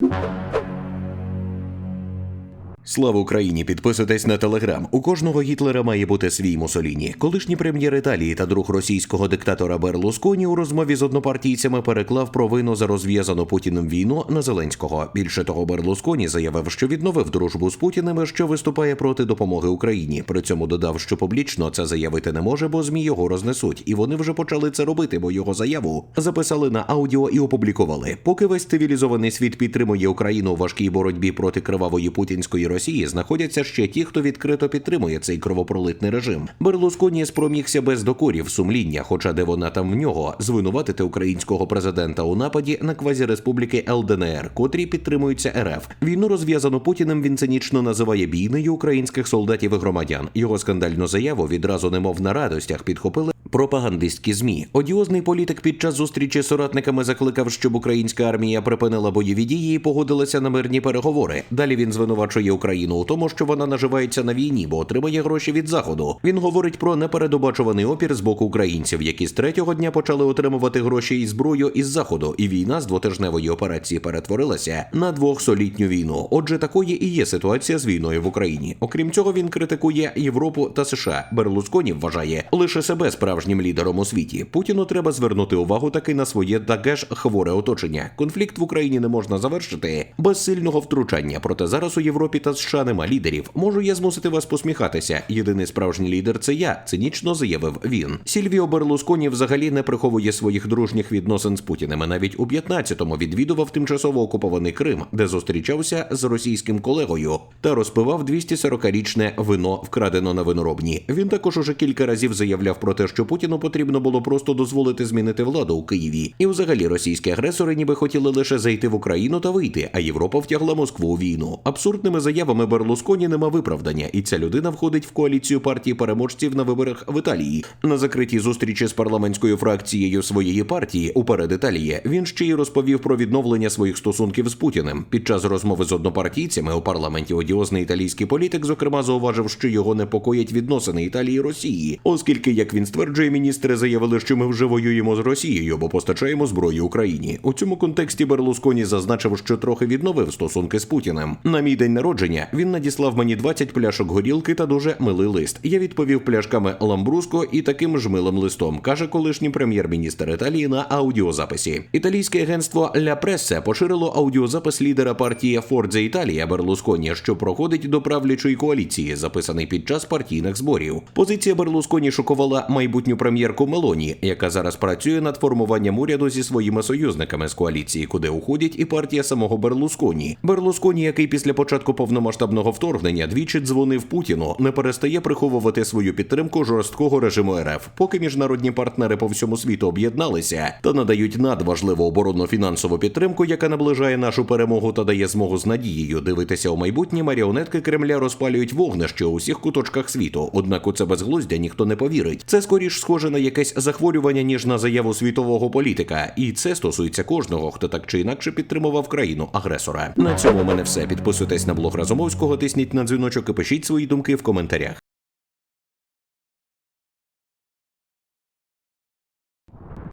you. Слава Україні! Підписуйтесь на телеграм. У кожного Гітлера має бути свій Мусоліні. Колишній прем'єр Італії та друг російського диктатора Берлусконі у розмові з однопартійцями переклав провину за розв'язану Путіним війну на Зеленського. Більше того, Берлусконі заявив, що відновив дружбу з Путіним, що виступає проти допомоги Україні. При цьому додав, що публічно це заявити не може, бо змі його рознесуть, і вони вже почали це робити, бо його заяву записали на аудіо і опублікували. Поки весь цивілізований світ підтримує Україну у важкій боротьбі проти кривавої путінської Росії, знаходяться ще ті, хто відкрито підтримує цей кровопролитний режим. Берлусконі спромігся без докорів сумління, хоча де вона там в нього, звинуватити українського президента у нападі на квазіреспубліки ЛДНР, котрі підтримуються РФ. Війну розв'язану Путіним він цинічно називає бійнею українських солдатів і громадян. Його скандальну заяву відразу, немов на радостях, підхопили. Пропагандистські змі одіозний політик під час зустрічі з соратниками закликав, щоб українська армія припинила бойові дії і погодилася на мирні переговори. Далі він звинувачує Україну у тому, що вона наживається на війні, бо отримає гроші від заходу. Він говорить про непередбачуваний опір з боку українців, які з третього дня почали отримувати гроші і зброю із заходу. І війна з двотижневої операції перетворилася на двохсолітню війну. Отже, такої і є ситуація з війною в Україні. Окрім цього, він критикує Європу та США. Берлусконі вважає лише себе справжнім лідером у світі. Путіну треба звернути увагу таки на своє таке ж хворе оточення. Конфлікт в Україні не можна завершити без сильного втручання. Проте зараз у Європі та США нема лідерів. Можу я змусити вас посміхатися. Єдиний справжній лідер це я. Цинічно заявив він. Сільвіо Берлусконі взагалі не приховує своїх дружніх відносин з Путіним. Навіть у 15-му відвідував тимчасово окупований Крим, де зустрічався з російським колегою та розпивав 240-річне вино, вкрадено на виноробні. Він також уже кілька разів заявляв про те, що Путіну потрібно було просто дозволити змінити владу у Києві. І взагалі російські агресори ніби хотіли лише зайти в Україну та вийти, а Європа втягла Москву у війну. Абсурдними заявами Берлусконі нема виправдання, і ця людина входить в коаліцію партії переможців на виборах в Італії. На закритій зустрічі з парламентською фракцією своєї партії уперед Італії він ще й розповів про відновлення своїх стосунків з Путіним. Під час розмови з однопартійцями у парламенті одіозний італійський політик, зокрема, зауважив, що його непокоїть відносини Італії і Росії, оскільки, як він стверджує, міністри заявили, що ми вже воюємо з Росією, бо постачаємо зброю Україні. У цьому контексті Берлусконі зазначив, що трохи відновив стосунки з Путіним. На мій день народження він надіслав мені 20 пляшок горілки та дуже милий лист. Я відповів пляшками ламбруско і таким ж милим листом, каже колишній прем'єр-міністр Італії на аудіозаписі. Італійське агентство Ля Прессе поширило аудіозапис лідера партії Фордзе Італія Берлусконі, що проходить до правлячої коаліції, записаний під час партійних зборів. Позиція Берлусконі шокувала майбутню прем'єрку Мелоні, яка зараз працює над формуванням уряду зі своїми союзниками з коаліції, куди уходить і партія самого Берлусконі. Берлусконі, який після початку повномасштабного вторгнення двічі дзвонив Путіну, не перестає приховувати свою підтримку жорсткого режиму РФ, поки міжнародні партнери по всьому світу об'єдналися та надають надважливу оборонну фінансову підтримку, яка наближає нашу перемогу та дає змогу з надією дивитися у майбутнє. Маріонетки Кремля розпалюють вогнище у всіх куточках світу. Однак у це безглуздя ніхто не повірить. Це скоріш схоже на якесь захворювання ніж на заяву світового політика, і це стосується кожного, хто так чи інакше підтримував країну агресора. На цьому у мене все. Підписуйтесь на блог Разумовського, тисніть на дзвіночок і пишіть свої думки в коментарях.